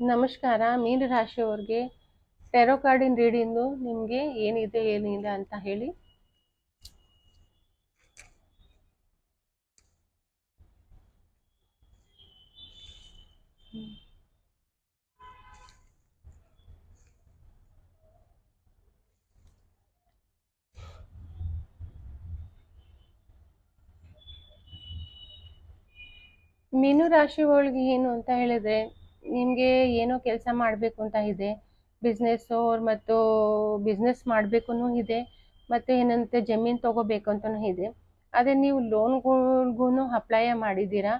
ನಮಸ್ಕಾರ, ಮೀನ ರಾಶಿಯವ್ರಿಗೆ ಟೆರೋ ಕಾರ್ಡಿನ ರೀಡಿಂದು ನಿಮಗೆ ಏನಿದೆ, ಏನಿಲ್ಲ ಅಂತ ಹೇಳಿ. ಮೀನು ರಾಶಿ ಒಳಗೆ ಏನು ಅಂತ ಹೇಳಿದ್ರೆ ನಿಮಗೆ ಏನೋ ಕೆಲಸ ಮಾಡಬೇಕು ಅಂತ ಇದೆ. ಬಿಸ್ನೆಸ್ಸು ಮತ್ತು ಬಿಸ್ನೆಸ್ ಮಾಡಬೇಕು ಇದೆ. ಮತ್ತು ಏನಂತೆ ಜಮೀನು ತೊಗೋಬೇಕು ಅಂತಲೂ ಇದೆ. ಅದೇ ನೀವು ಲೋನ್ಗಳ್ಗೂ ಅಪ್ಲೈ ಮಾಡಿದ್ದೀರಾ?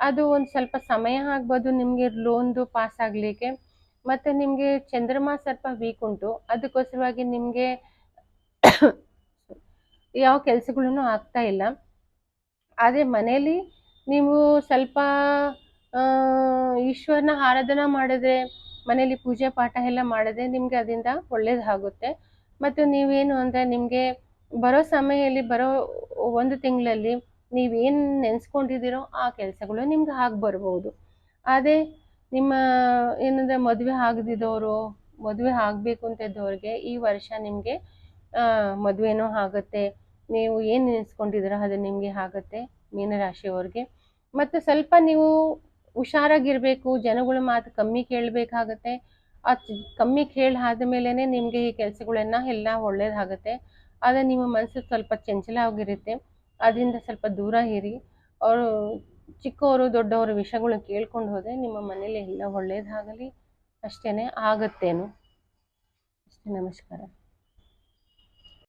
ಅದು ಒಂದು ಸ್ವಲ್ಪ ಸಮಯ ಆಗ್ಬೋದು ನಿಮಗೆ ಲೋನ್ದು ಪಾಸ್ ಆಗಲಿಕ್ಕೆ. ಮತ್ತು ನಿಮಗೆ ಚಂದ್ರಮಾ ಸ್ವಲ್ಪ ವೀಕ್ ಉಂಟು. ಅದಕ್ಕೋಸ್ಕರವಾಗಿ ನಿಮಗೆ ಯಾವ ಕೆಲಸಗಳೂ ಆಗ್ತಾ ಇಲ್ಲ. ಅದೇ ಮನೇಲಿ ನೀವು ಸ್ವಲ್ಪ ಈಶ್ವರನ ಆರಾಧನಾ ಮಾಡಿದ್ರೆ ಮನೇಲಿ ಪೂಜೆ ಪಾಠ ಎಲ್ಲ ಮಾಡಿದ್ರೆ ನಿಮಗೆ ಅದರಿಂದ ಒಳ್ಳೇದಾಗುತ್ತೆ. ಮತ್ತು ನೀವೇನು ಅಂದರೆ ನಿಮಗೆ ಬರೋ ಸಮಯದಲ್ಲಿ ಬರೋ ಒಂದು ತಿಂಗಳಲ್ಲಿ ನೀವೇನು ನೆನೆಸ್ಕೊಂಡಿದ್ದೀರೋ ಆ ಕೆಲಸಗಳು ನಿಮ್ಗೆ ಆಗಿ ಬರ್ಬೋದು. ಅದೇ ನಿಮ್ಮ ಏನಂದರೆ ಮದುವೆ ಆಗದಿದ್ದವರು ಮದುವೆ ಆಗಬೇಕು ಅಂತ ಇದ್ದವ್ರಿಗೆ ಈ ವರ್ಷ ನಿಮಗೆ ಮದುವೆನೂ ಆಗುತ್ತೆ. ನೀವು ಏನು ನೆನೆಸ್ಕೊಂಡಿದ್ದೀರೋ ಅದು ನಿಮಗೆ ಆಗುತ್ತೆ ಮೀನರಾಶಿಯವ್ರಿಗೆ. ಮತ್ತು ಸ್ವಲ್ಪ ನೀವು ಹುಷಾರಾಗಿರಬೇಕು, ಜನಗಳ ಮಾತು ಕಮ್ಮಿ ಕೇಳಬೇಕಾಗತ್ತೆ. ಆ ಕಮ್ಮಿ ಕೇಳಿ ಆದಮೇಲೆ ನಿಮಗೆ ಈ ಕೆಲಸಗಳನ್ನ ಎಲ್ಲ ಒಳ್ಳೇದಾಗುತ್ತೆ. ಆದರೆ ನಿಮ್ಮ ಮನಸ್ಸು ಸ್ವಲ್ಪ ಚಂಚಲವಾಗಿರುತ್ತೆ ಅದರಿಂದ ಸ್ವಲ್ಪ ದೂರ ಇರಿ. ಅವರು, ಚಿಕ್ಕವರು, ದೊಡ್ಡವರ ವಿಷಯಗಳು ಕೇಳ್ಕೊಂಡು ಹೋದರೆ ನಿಮ್ಮ ಮನೇಲಿ ಎಲ್ಲ ಒಳ್ಳೇದಾಗಲಿ. ಅಷ್ಟೇ ಆಗತ್ತೇನು? ಅಷ್ಟೇ, ನಮಸ್ಕಾರ.